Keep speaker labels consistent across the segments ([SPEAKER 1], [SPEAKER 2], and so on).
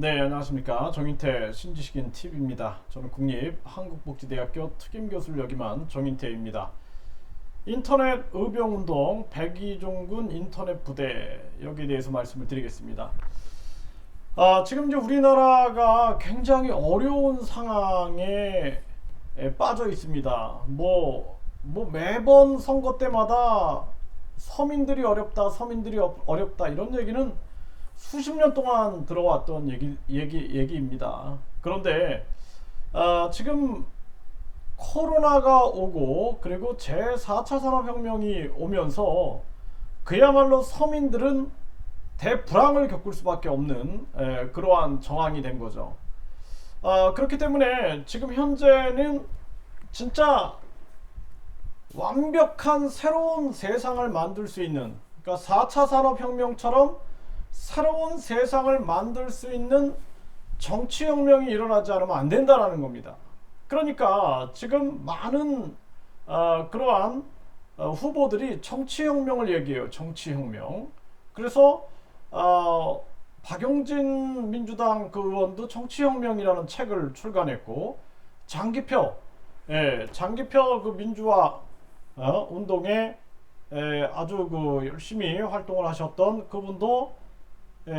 [SPEAKER 1] 네, 안녕하십니까. 정인태 신지식인 TV입니다. 저는 국립한국복지대학교 특임교수를 역임한 정인태입니다. 인터넷 의병운동 백이종군 인터넷 부대 여기에 대해서 말씀을 드리겠습니다. 아, 지금 이제 우리나라가 굉장히 어려운 상황에 에, 빠져 있습니다. 뭐, 뭐 매번 선거 때마다 서민들이 어렵다, 서민들이 어- 어렵다 이런 얘기는 수십 년 동안 들어왔던 얘기, 얘기, 얘기입니다. 그런데 아, 지금 코로나가 오고 그리고 제4차 산업혁명이 오면서 그야말로 서민들은 대불황을 겪을 수밖에 없는 에, 그러한 정황이 된 거죠. 아, 그렇기 때문에 지금 현재는 진짜 완벽한 새로운 세상을 만들 수 있는 그러니까 4차 산업혁명처럼 새로운 세상을 만들 수 있는 정치혁명이 일어나지 않으면 안 된다라는 겁니다. 그러니까 지금 많은 어, 그러한 어, 후보들이 정치혁명을 얘기해요. 정치혁명. 그래서 어, 박용진 민주당 그 의원도 정치혁명이라는 책을 출간했고 장기표, 예, 장기표 그 민주화 어, 운동에 에, 아주 그 열심히 활동을 하셨던 그분도 에,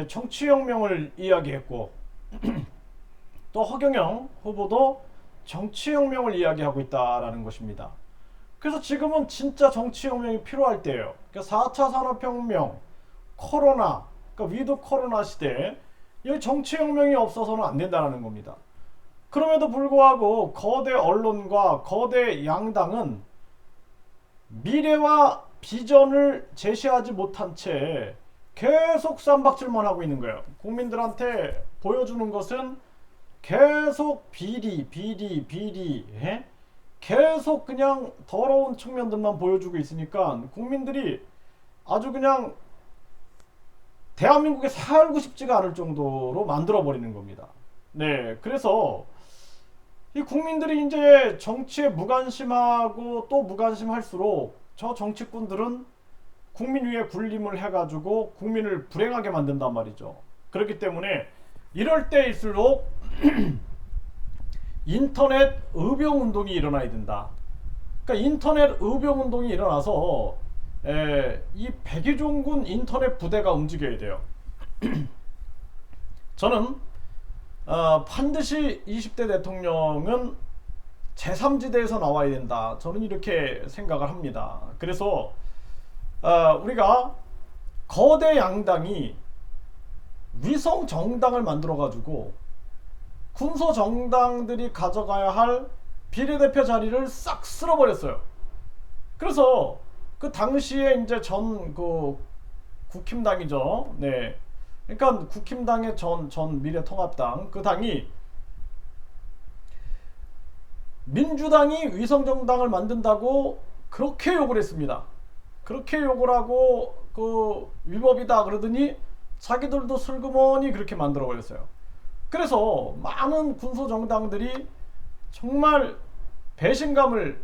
[SPEAKER 1] 정치혁명을 이야기했고 또 허경영 후보도 정치혁명을 이야기하고 있다라는 것입니다. 그래서 지금은 진짜 정치혁명이 필요할 때예요. 그러니까 4차 산업혁명, 코로나, 그러니까 위드 코로나 시대에 이 정치혁명이 없어서는 안 된다는 겁니다. 그럼에도 불구하고 거대 언론과 거대 양당은 미래와 비전을 제시하지 못한 채 계속 쌈박질만 하고 있는 거예요. 국민들한테 보여주는 것은 계속 비리, 비리, 비리, 예? 계속 그냥 더러운 측면들만 보여주고 있으니까 국민들이 아주 그냥 대한민국에 살고 싶지가 않을 정도로 만들어 버리는 겁니다. 네, 그래서 이 국민들이 이제 정치에 무관심하고 또 무관심할수록 저 정치꾼들은 국민 위에 군림을 해가지고 국민을 불행하게 만든단 말이죠. 그렇기 때문에 이럴 때일수록 인터넷 의병 운동이 일어나야 된다. 그러니까 인터넷 의병 운동이 일어나서 에, 이 백의종군 인터넷 부대가 움직여야 돼요. 저는 어, 반드시 20대 대통령은 제3지대에서 나와야 된다. 저는 이렇게 생각을 합니다. 그래서 어, 우리가 거대 양당이 위성 정당을 만들어 가지고 군소 정당들이 가져가야 할 비례대표 자리를 싹 쓸어버렸어요. 그래서 그 당시에 이제 전 그 국힘당이죠. 네. 그러니까 국힘당의 전, 전 미래통합당 그 당이 민주당이 위성정당을 만든다고 그렇게 욕을 했습니다. 그렇게 욕을 하고 그 위법이다 그러더니 자기들도 슬그머니 그렇게 만들어 버렸어요. 그래서 많은 군소 정당들이 정말 배신감을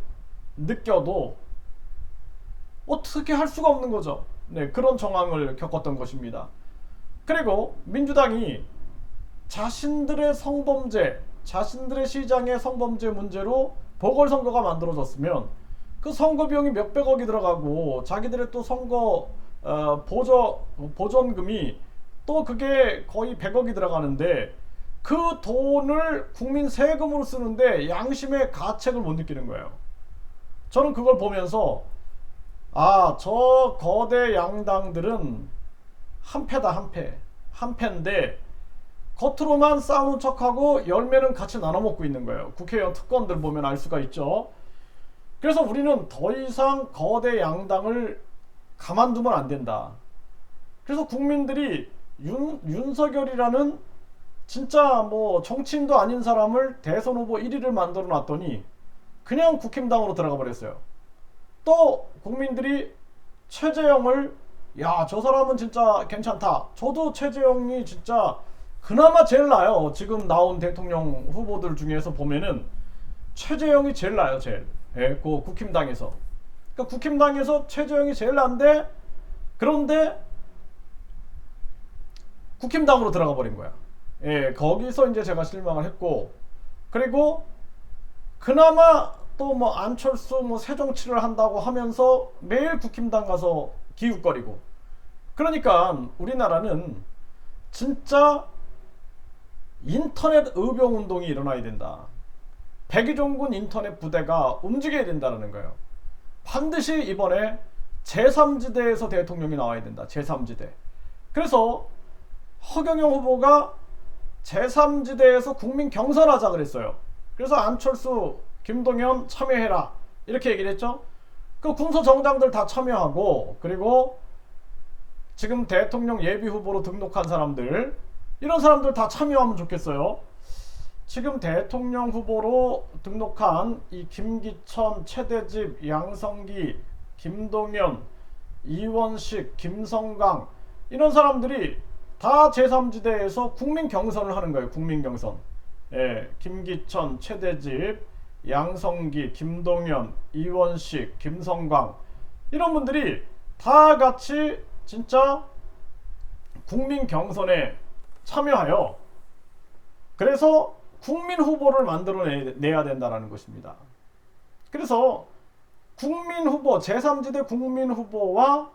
[SPEAKER 1] 느껴도 어떻게 할 수가 없는 거죠. 네, 그런 정황을 겪었던 것입니다. 그리고 민주당이 자신들의 성범죄, 자신들의 시장의 성범죄 문제로 보궐선거가 만들어졌으면 그 선거 비용이 몇백억이 들어가고 자기들의 또 선거 어, 보조 보전금이 또 그게 거의 100억이 들어가는데 그 돈을 국민 세금으로 쓰는데 양심의 가책을 못 느끼는 거예요. 저는 그걸 보면서 아, 저 거대 양당들은 한 패다 한 패. 한 패인데 겉으로만 싸우는 척하고 열매는 같이 나눠 먹고 있는 거예요. 국회의원 특권들 보면 알 수가 있죠. 그래서 우리는 더 이상 거대 양당을 가만두면 안 된다. 그래서 국민들이 윤, 윤석열이라는 진짜 뭐 정치인도 아닌 사람을 대선 후보 1위를 만들어 놨더니 그냥 국힘당으로 들어가 버렸어요. 또 국민들이 최재형을 야 저 사람은 진짜 괜찮다. 저도 최재형이 진짜 그나마 제일 나요. 지금 나온 대통령 후보들 중에서 보면은 최재형이 제일 나요, 제일. 예, 그 국힘당에서. 그러니까 국힘당에서 최재형이 제일 난데 그런데 국힘당으로 들어가 버린 거야. 예, 거기서 이제 제가 실망을 했고 그리고 그나마 또 뭐 안철수 뭐 새정치를 한다고 하면서 매일 국힘당 가서 기웃거리고 그러니까 우리나라는 진짜 인터넷 의병 운동이 일어나야 된다. 백의종군 인터넷 부대가 움직여야 된다는 거예요. 반드시 이번에 제3지대에서 대통령이 나와야 된다. 제3지대. 그래서 허경영 후보가 제3지대에서 국민 경선하자 그랬어요. 그래서 안철수, 김동연 참여해라. 이렇게 얘기를 했죠. 그 군소 정당들 다 참여하고 그리고 지금 대통령 예비 후보로 등록한 사람들 이런 사람들 다 참여하면 좋겠어요. 지금 대통령 후보로 등록한 이 김기천, 최대집, 양성기, 김동연, 이원식, 김성강 이런 사람들이 다 제3지대에서 국민 경선을 하는 거예요. 국민 경선. 예, 김기천, 최대집, 양성기, 김동연, 이원식, 김성광 이런 분들이 다 같이 진짜 국민 경선에 참여하여 그래서 국민 후보를 만들어내야 된다는 것입니다. 그래서 국민 후보, 제3지대 국민 후보와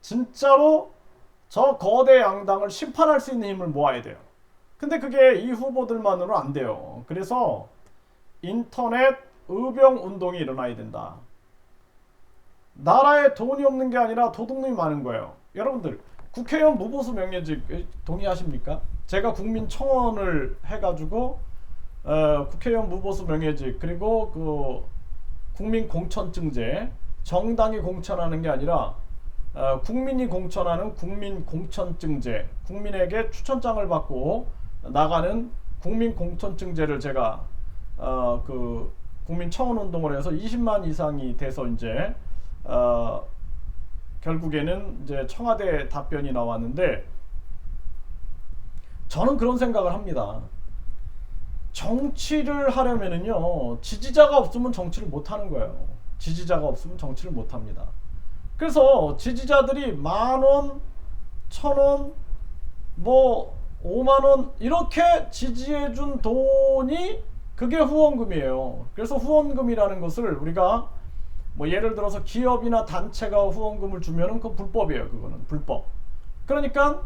[SPEAKER 1] 진짜로 저 거대 양당을 심판할 수 있는 힘을 모아야 돼요. 근데 그게 이 후보들만으로 안 돼요. 그래서 인터넷 의병 운동이 일어나야 된다. 나라에 돈이 없는 게 아니라 도둑놈이 많은 거예요. 여러분들 국회의원 무보수 명예직 동의하십니까? 제가 국민 청원을 해가지고 어, 국회의원 무보수 명예직 그리고 그 국민 공천증제 정당이 공천하는 게 아니라 어, 국민이 공천하는 국민 공천증제 국민에게 추천장을 받고 나가는 국민 공천증제를 제가 어, 그 국민 청원 운동을 해서 20만 이상이 돼서 이제 어, 결국에는 이제 청와대 답변이 나왔는데 저는 그런 생각을 합니다. 정치를 하려면은요 지지자가 없으면 정치를 못 하는 거예요. 지지자가 없으면 정치를 못 합니다. 그래서 지지자들이 만 원, 천 원, 뭐 5만 원 이렇게 지지해 준 돈이 그게 후원금이에요. 그래서 후원금이라는 것을 우리가 뭐 예를 들어서 기업이나 단체가 후원금을 주면은 그 불법이에요. 그거는 불법. 그러니까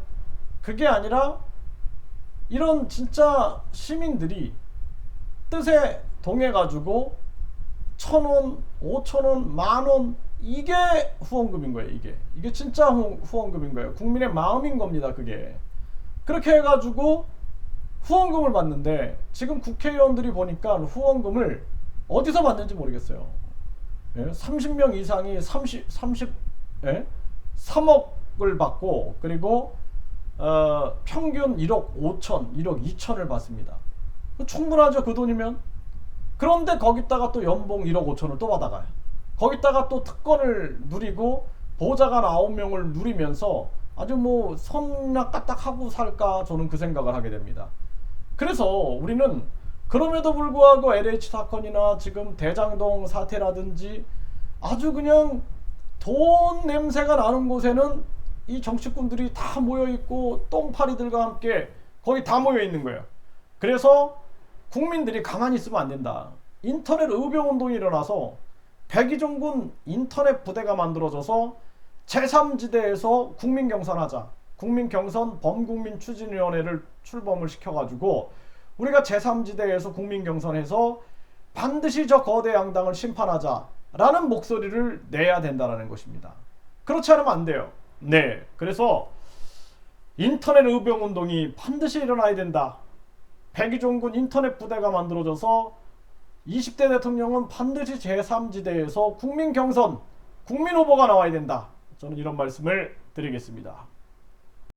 [SPEAKER 1] 그게 아니라 이런 진짜 시민들이 뜻에 동해 가지고 천 원, 오천 원, 만 원 이게 후원금인 거예요. 이게 이게 진짜 후, 후원금인 거예요. 국민의 마음인 겁니다. 그게 그렇게 해가지고 후원금을 받는데 지금 국회의원들이 보니까 후원금을 어디서 받는지 모르겠어요. 예? 30명 이상이 30, 30, 예? 3억을 받고 그리고 어, 평균 1억 5천, 1억 2천을 받습니다. 충분하죠 그 돈이면. 그런데 거기다가 또 연봉 1억 5천을 또 받아가요. 거기다가 또 특권을 누리고 보좌관 9명을 누리면서 아주 뭐 손나 까딱하고 살까 저는 그 생각을 하게 됩니다. 그래서 우리는 그럼에도 불구하고 LH 사건이나 지금 대장동 사태라든지 아주 그냥 돈 냄새가 나는 곳에는 이 정치꾼들이 다 모여 있고 똥파리들과 함께 거기 다 모여 있는 거예요. 그래서 국민들이 가만히 있으면 안 된다. 인터넷 의병 운동이 일어나서 백의종군 인터넷 부대가 만들어져서 제3지대에서 국민 경선하자. 국민 경선 범국민 추진위원회를 출범을 시켜가지고 우리가 제3지대에서 국민 경선해서 반드시 저 거대 양당을 심판하자라는 목소리를 내야 된다는 것입니다. 그렇지 않으면 안 돼요. 네. 그래서 인터넷 의병 운동이 반드시 일어나야 된다. 백의종군 인터넷 부대가 만들어져서 20대 대통령은 반드시 제3지대에서 국민 경선, 국민 후보가 나와야 된다. 저는 이런 말씀을 드리겠습니다.